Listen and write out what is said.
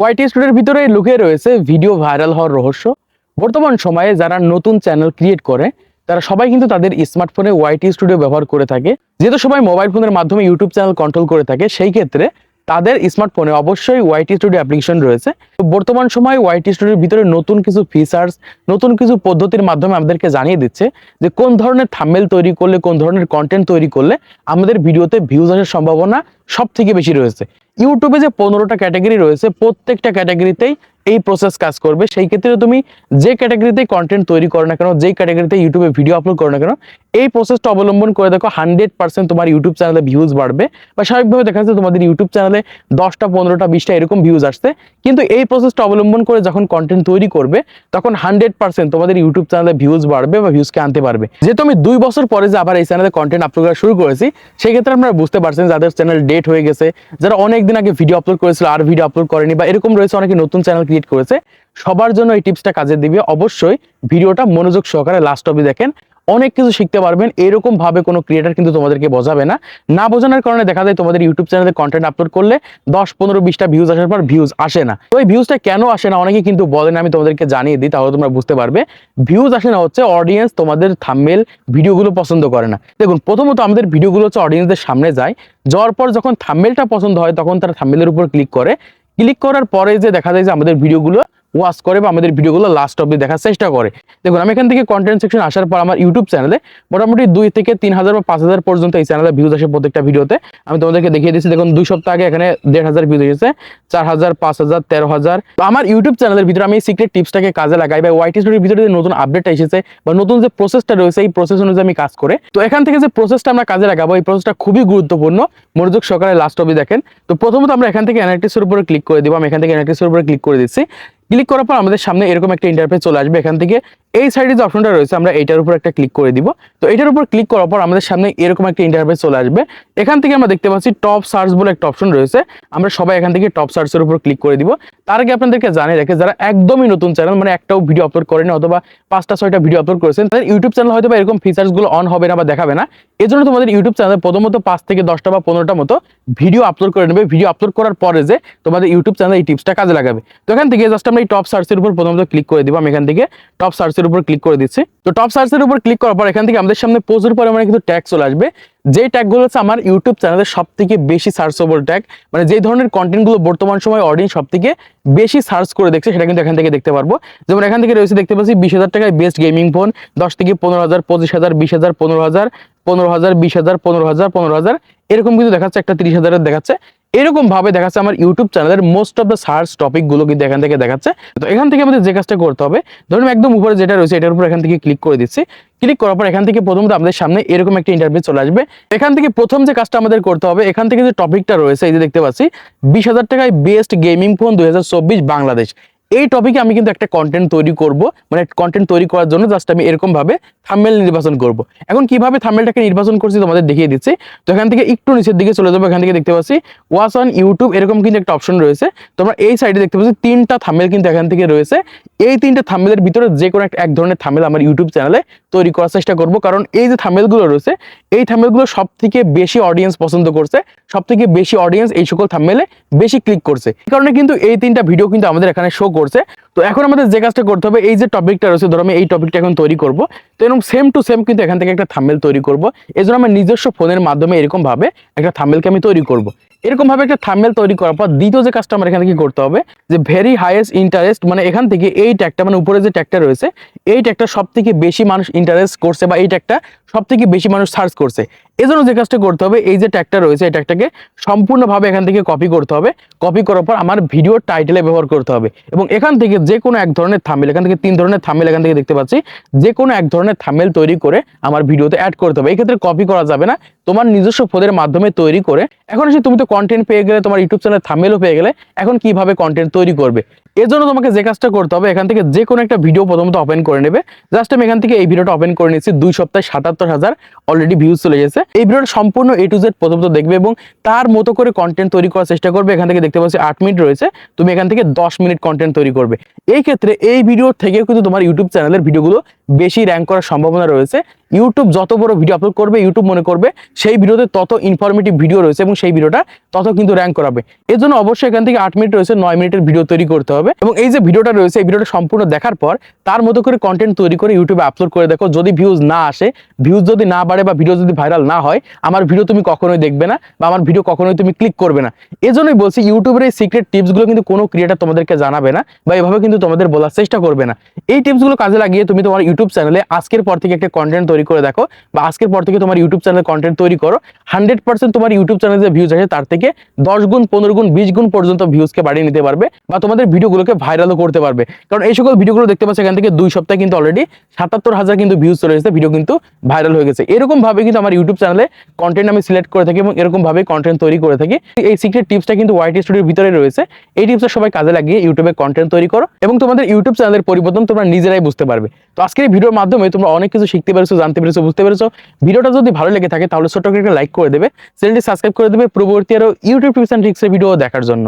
ওয়াইটি স্টুডিওর ভিতরে লুকিয়ে রয়েছে ভিডিও ভাইরাল হওয়ার রহস্য। বর্তমান সময়ে যারা নতুন চ্যানেল ক্রিয়েট করে, তারা সবাই কিন্তু তাদের স্মার্টফোনে ওয়াইটি স্টুডিও ব্যবহার করে থাকে। যেহেতু সবাই মোবাইল ফোনের মাধ্যমে ইউটিউব চ্যানেল কন্ট্রোল করে থাকে, সেই ক্ষেত্রে তাদের স্মার্টফোনে অবশ্যই ওয়াইটি স্টুডিও অ্যাপ্লিকেশন রয়েছে। বর্তমান সময়ে ওয়াইটি স্টুডিওর ভিতরে নতুন কিছু ফিচার্স নতুন কিছু পদ্ধতির মাধ্যমে আমাদেরকে জানিয়ে দিচ্ছে যে কোন ধরনের থাম্বেল তৈরি করলে, কোন ধরনের কন্টেন্ট তৈরি করলে আমাদের ভিডিওতে ভিউজ আসার সম্ভাবনা সব থেকে বেশি রয়েছে। ইউটিউবে যে পনেরোটা ক্যাটাগরি রয়েছে, প্রত্যেকটা ক্যাটাগরিতেই এই প্রসেস কাজ করবে। সেই ক্ষেত্রে তুমি যে ক্যাটাগরিতেই কন্টেন্ট তৈরি করো না কেন, যেই ক্যাটাগরিতে ইউটিউবে ভিডিও আপলোড করো না কেন, এই প্রসেসটা অবলম্বন করে দেখো হান্ড্রেড পার্সেন্ট তোমার ইউটিউব চ্যানেলে ভিউজ বাড়বে। বা স্বাভাবিকভাবে দেখা যাচ্ছে তোমাদের ইউটিউব চ্যানেলে দশটা, পনেরোটা, বিশটা এরকম ভিউজ আসছে। কিন্তু এই প্রসেসটা অবলম্বন করে যখন কন্টেন্ট তৈরি করবে, তখন হান্ড্রেড পার্সেন্ট তোমাদের ইউটিউব চ্যানেলে ভিউজ বাড়বে বা ভিউজকে আনতে পারবে। যেহেতু আমি দুই বছর পরে যে আবার এই চ্যানেলে কন্টেন্ট আপলোড করা শুরু করেছি, সেই ক্ষেত্রে আপনারা বুঝতে পারছেন যাদের চ্যানেল ডেট হয়ে গেছে। যারা অনেক দিন আগে ভিডিও আপলোড করেছিল আর ভিডিও আপলোড করেনি বা এরকম রয়েছে, অনেকে নতুন চ্যানেল ক্রিয়েট করেছে, সবার জন্য এই টিপসটা কাজে দিবে। অবশ্যই ভিডিওটা মনোযোগ সহকারে লাস্ট অবধি দেখেন। অনেক কিছু শিখতে পারবেন। এরকম ভাবে কোনো ক্রিয়েটার কিন্তু তোমাদেরকে বোঝাবে না। না বোঝানোর কারণে দেখা যায় তোমাদের ইউটিউব চ্যানেলে কন্টেন্ট আপলোড করলে দশ, পনেরো, বিশটা ভিউজ আসার পর ভিউজ আসে না। তো এই ভিউজটা কেন আসে না? অনেকে কিন্তু বলেন আমি তোমাদেরকে জানিয়ে দিই, তাহলে তোমরা বুঝতে পারবে। ভিউজ আসে না হচ্ছে অডিয়েন্স তোমাদের থাম্বেল ভিডিওগুলো পছন্দ করে না। দেখুন, প্রথমত আমাদের ভিডিওগুলো হচ্ছে অডিয়েন্সদের সামনে যায়। যাওয়ার পর যখন থাম্বেলটা পছন্দ হয়, তখন তারা থাম্বেলের উপর ক্লিক করে। ক্লিক করার পরে যে দেখা যায় যে আমাদের ভিডিওগুলো ওয়াচ করে বা আমাদের ভিডিওগুলো লাস্ট অব্দি দেখার চেষ্টা করে। দেখুন, আমি এখান থেকে কন্টেন্ট সেকশন আসার পর আমার ইউটিউব চ্যানেলে মোটামুটি দুই থেকে তিন হাজার বা পাঁচ হাজার পর্যন্ত এই চ্যানেলে ভিউজ আসে প্রত্যেকটা ভিডিওতে। আমি তোমাদেরকে দেখিয়ে দিচ্ছি দেখুন, দুই সপ্তাহ আগে এখানে দেড় হাজার ভিউজ এসেছে, চার হাজার, পাঁচ হাজার, তেরো হাজার। তো আমার ইউটিউব চ্যানেলের ভিতরে আমি এই সিক্রেট টিপসটাকে কাজে লাগাই বা ওয়াইটি স্টোরির ভিতরে যে নতুন আপডেটটা এসেছে বা নতুন যে প্রসেসটা রয়েছে, এই প্রসেস অনুযায়ী আমি কাজ করে। তো এখান থেকে যে প্রসেসটা আমরা কাজে লাগাবো, এই প্রসেসটা খুবই গুরুত্বপূর্ণ। মনোযোগ সকালে লাস্ট অবধি দেখেন। তো প্রথমত আমরা এখান থেকে অ্যানালিটিক্সের উপরে ক্লিক করে দিব। আমি এখান থেকে অ্যানালিটিক্সের উপরে ক্লিক করে দিচ্ছি। ক্লিক করার পর আমাদের সামনে এরকম একটা ইন্টারফেস চলে আসবে। এখান থেকে এই সাইডে যে অপশনটা রয়েছে, আমরা এইটার উপর একটা ক্লিক করে দিব। তো এটার উপর ক্লিক করার পর আমাদের সামনে এরকম একটা ইন্টারফেস চলে আসবে। এখান থেকে আমরা দেখতে পাচ্ছি টপ সার্চ বলে একটা অপশন রয়েছে। আমরা সবাই এখান থেকে টপ সার্চের উপর ক্লিক করে দিব। তার আগে আপনাদেরকে জানিয়ে রাখে, যারা একদমই নতুন চ্যানেল মানে একটাও ভিডিও আপলোড করেনি, অথবা পাঁচটা, ছয়টা ভিডিও আপলোড করেছেন, তাদের ইউটিউব চ্যানেল হয়তো বা এরকম ফিচার্সগুলো অন হবে না বা দেখাবে না। এই জন্য তোমাদের ইউটিউব চ্যানেলে প্রথমত পাঁচ থেকে দশটা বা পনেরোটা মতো ভিডিও আপলোড করে নেবে। ভিডিও আপলোড করার পরে যে তোমাদের ইউটিউব চ্যানেলে এই টিপসটা কাজে লাগাবে। তো এখান থেকে জাস্ট আমরা এই টপ সার্চের উপর প্রথমত ক্লিক করে দিব। আমি এখান থেকে টপ সার্চের উপর ক্লিক করে দিচ্ছি। তো টপ সার্চের উপর ক্লিক করার পর এখান থেকে আমাদের সামনে প্রচুর পরিমাণে কিন্তু ট্যাগ চলে আসবে। যে ট্যাগগুলো হচ্ছে আমার ইউটিউব চ্যানেলের সব থেকে বেশি সার্চেবল ট্যাগ মানে যে ধরনের কন্টেন্টগুলো বর্তমান সময় অডিয়েন্স সব থেকে বেশি সার্চ করে দেখছে, সেটা কিন্তু এখান থেকে দেখতে পারব। যেমন এখান থেকে রয়েছে দেখতে পাচ্ছি বিশ হাজার টাকায় বেস্ট গেমিং ফোন দশ থেকে পনেরো হাজার, পঁচিশ হাজার, বিশ হাজার, পনেরো হাজার পনেরো হাজার, বিশ হাজার, পনেরো হাজার পনেরো হাজার, এরকম কিন্তু দেখাচ্ছে, একটা তিরিশ হাজারের দেখাচ্ছে। এরকম ভাবে দেখাচ্ছে আমার ইউটিউব চ্যানেলের মোস্ট অফ দ্য সার্চ টপিকগুলো কিন্তু এখান থেকে দেখাচ্ছে। তো এখান থেকে আমাদের যে কাজটা করতে হবে, ধরুন একদম উপরে যেটা রয়েছে, এটার উপর এখান থেকে ক্লিক করে দিচ্ছি। ক্লিক করার পর এখান থেকে প্রথমত আমাদের সামনে এরকম একটা ইন্টারভিউ চলে আসবে। এখান থেকে প্রথম যে কাজটা আমাদের করতে হবে, এখান থেকে যে টপিকটা রয়েছে, এই যে দেখতে পাচ্ছি, বিশ হাজার টাকায় বেস্ট গেমিং ফোন দুই হাজার চব্বিশ বাংলাদেশ। এই টপিকে আমি কিন্তু একটা কন্টেন্ট তৈরি করব। মানে কন্টেন্ট তৈরি করার জন্য জাস্ট আমি এরকম ভাবে থাম্বেল নির্বাচন করব। এখন কীভাবে থাম্বেলটাকে নির্বাচন করছি তোমাদের দেখিয়ে দিচ্ছি। তো এখান থেকে একটু নিচের দিকে চলে যাব, এখান থেকে দেখতে পাচ্ছি ওয়াচ অন ইউটিউব এরকম কিন্তু একটা অপশন রয়েছে। তোমরা এই সাইডে দেখতে পাচ্ছি তিনটা থামেল কিন্তু এখান থেকে রয়েছে। এই তিনটা থাম্বেলের ভিতরে যে কোনো একটা এক ধরনের থাম্বেল আমার ইউটিউব চ্যানেলে তৈরি করার চেষ্টা করব। কারণ এই যে থাম্বেলগুলো রয়েছে, এই থাম্বেলগুলো সব থেকে বেশি অডিয়েন্স পছন্দ করছে সব থেকে বেশি অডিয়েন্স এই সকল থাম্বেলে বেশি ক্লিক করছে। এই কারণে কিন্তু এই তিনটা ভিডিও কিন্তু আমাদের এখানে শো করছে। তো এখন আমাদের যে কাজটা করতে হবে, এই যে টপিকটা রয়েছে, ধরো আমি এই টপিকটা এখন তৈরি করব। তো এরকম সেম টু সেম কিন্তু এখান থেকে একটা থাম্বেল তৈরি করব। এই জন্য আমার নিজস্ব ফোনের মাধ্যমে এরকম ভাবে একটা থাম্বেলকে আমি তৈরি করব। এরকম ভাবে একটা থাম্বেল তৈরি করার পর দ্বিতীয় যে কাজটা আমার এখান থেকে করতে হবে, যে ভেরি হাইয়েস্ট ইন্টারেস্ট মানে এখান থেকে এই ট্যাগটা মানে উপরে যে ট্যাগটা রয়েছে, এই ট্যাগটা সব থেকে বেশি মানুষ ইন্টারেস্ট করছে বা এই ট্যাগটা সব থেকে বেশি মানুষ সার্চ করছে। এজন্য যে কাজটা করতে হবে, এই যে ট্যাগটা রয়েছে, এই ট্যাগটাকে সম্পূর্ণভাবে এখান থেকে কপি করতে হবে। কপি করার পর আমার ভিডিও টাইটেলে ব্যবহার করতে হবে। এবং এখান থেকে যে কোনো এক ধরনের থামেল এখান থেকে তিন ধরনের থামেল এখান থেকে দেখতে পাচ্ছি। যে কোনো এক ধরনের থামেল তৈরি করে আমার ভিডিওতে অ্যাড করতে হবে। এই ক্ষেত্রে কপি করা যাবে না। তোমার নিজস্ব ফোনের মাধ্যমে তৈরি করে। এখন এসে তুমি তো কন্টেন্ট পেয়ে গেলে, তোমার ইউটিউব চ্যানেল থামেলও পেয়ে গেলে, এখন কীভাবে কন্টেন্ট তৈরি করবে? এর জন্য তোমাকে যে কাজটা করতে হবে, এখান থেকে যে কোনো একটা ভিডিও প্রথমত ওপেন করে নেবে। জাস্ট আমি এখান থেকে এই ভিডিওটা ওপেন করে নিচ্ছি। দুই সপ্তাহে সাতাত্তর হাজার অলরেডি ভিউজ চলে গেছে। এই ভিডিওটা সম্পূর্ণ এ টু জেড প্রথমত দেখবে এবং তার মতো করে কন্টেন্ট তৈরি করার চেষ্টা করবে। এখান থেকে দেখতে পাচ্ছি আট মিনিট রয়েছে। তুমি এখান থেকে দশ মিনিট কন্টেন্ট তৈরি করবে। এই ক্ষেত্রে এই ভিডিও থেকে কিন্তু তোমার ইউটিউব চ্যানেলের ভিডিওগুলো বেশি র্যাঙ্ক করার সম্ভাবনা রয়েছে। ইউটিউব যত বড় ভিডিও আপলোড করবে ইউটিউব মনে করবে সেই ভিডিওতে তত ইনফরমেটিভ ভিডিও রয়েছে এবং সেই ভিডিওটা তত কিন্তু র্যাঙ্ক করাবে। এর জন্য অবশ্যই এখান থেকে আট মিনিট রয়েছে, নয় মিনিটের ভিডিও তৈরি করতে হবে এবং এই যে ভিডিওটা রয়েছে, এই ভিডিওটা সম্পূর্ণ দেখার পর তার মতো করে কন্টেন্ট তৈরি করে ইউটিউবে আপলোড করে দেখো। যদি ভিউজ না আসে ভিউজ যদি না বাড়ে বা ভিডিও যদি ভাইরাল না হয়, আমার ভিডিও তুমি কখনোই দেখবে না বা আমার ভিডিও কখনোই তুমি ক্লিক করবে না। এজন্যই বলছি ইউটিউবের এই সিক্রেট টিপসগুলো কিন্তু কোনো ক্রিয়েটার তোমাদেরকে জানাবে না বা এভাবে কিন্তু তোমাদের বলার চেষ্টা করবে না। এই টিপসগুলো কাজে লাগিয়ে তুমি তোমার ইউটিউব চ্যানেলে আজকের পর থেকে একটা কন্টেন্ট তৈরি করে দেখো বা আজকের পর থেকে তোমার ইউটিউব চ্যানেলে কন্টেন্ট তৈরি করো। হান্ড্রেড পার্সেন্ট তোমার ইউটিউব চ্যানেলে যে ভিউজ আছে, তার থেকে দশ গুণ, পনেরো গুণ, বিশ গুণ পর্যন্ত ভিউজকে বাড়িয়ে নিতে পারবে বা তোমাদের ভিডিওগুলোকে ভাইরালও করতে পারবে। কারণ এই সকল ভিডিওগুলো দেখতে পাচ্ছ, এখান থেকে দুই সপ্তাহে কিন্তু অলরেডি সাতাত্তর হাজার কিন্তু ভিউজ চলে এসেছে ভিডিও কিন্তু ভাইরাল হয়ে গেছে। এরকম ভাবে কিন্তু আমার ইউটিউব চ্যানেলে কন্টেন্ট আমি সিলেক্ট করে থাকি এবং এরকম ভাবে কন্টেন্ট তৈরি করে থাকি। এই সিক্রেট টিপসটা কিন্তু ওয়াইটি স্টুডিওর ভিতরে রয়েছে। এই টিপসটা সবাই কাজে লাগিয়ে ইউটিউবে কন্টেন্ট তৈরি করো এবং তোমাদের ইউটিউব চ্যানেলের পরিবর্তন তোমরা নিজেরাই বুঝতে পারবে। তো আজকের এই ভিডিওর মাধ্যমে তোমরা অনেক কিছু শিখতে পেরেছ, জানতে পেরেছ, বুঝতে পেরেছ। ভিডিওটা যদি ভালো লেগে থাকে, তাহলে ছোট্ট একটা লাইক করে দেবে। চ্যানেলটি সাবস্ক্রাইব করে দেবে। পরবর্তী আরও ইউটিউব টিপস অ্যান্ড ট্রিক্সের ভিডিও দেখার জন্য।